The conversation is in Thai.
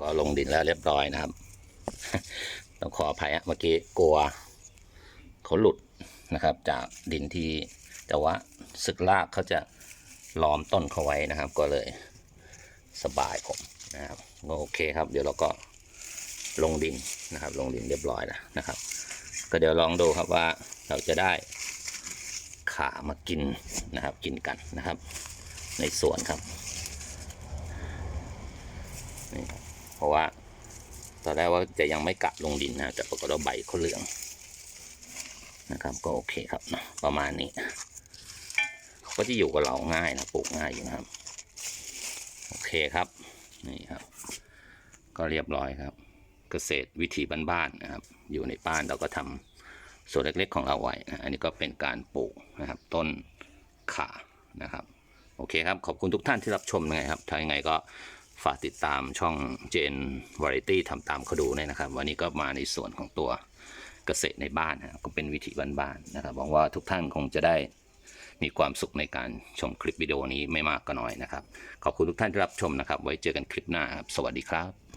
ก็ลงดินแล้วเรียบร้อยนะครับ ต้องขออภัยเมื่อกี้กลัวเขาหลุดนะครับ จากดินที่แต่ว่าสึกลากเขาจะล้อมต้นเขาไว้นะครับ ก็เลยสบายผมนะครับก็โอเคครับ เดี๋ยวเราก็ลงดินนะครับ ลงดินเรียบร้อยแล้วนะครับ ก็เดี๋ยวลองดูครับว่าเราจะได้ขามากินนะครับ กินกันนะครับ ในสวนครับนี่ รับเพราะว่าตอนแรกว่าจะยังไม่กะลงดินนะแต่ปรากฏว่าใบเขาเหลืองนะครับก็โอเคครับนะประมาณนี้ ก็จะอยู่กับเราง่ายนะปลูกง่ายอยู่นะครับ โอเคครับนี่ครับ ก็เรียบร้อยครับ เกษตรวิถีบ้านๆนะครับ อยู่ในบ้านเราก็ทำส่วนเล็กๆของเราไว้นะอันนี้ก็เป็นการปลูกนะครับ ต้นขานะครับ โอเคครับ ขอบคุณทุกท่านที่รับชมนะครับถ้ายังไงก็ ฝากติดตามช่องเจนวาไรตี้ทำตามเขาดูเนี่ยนะครับ วันนี้ก็มาในส่วนของตัวเกษตรในบ้านนะครับก็เป็นวิถีบ้านๆนะครับหวังว่าทุกท่านคงจะได้มีความสุขในการชมคลิปวิดีโอนี้ไม่มากก็น้อยนะครับ ขอบคุณทุกท่านที่รับชมนะครับ ไว้เจอกันคลิปหน้าครับ สวัสดีครับ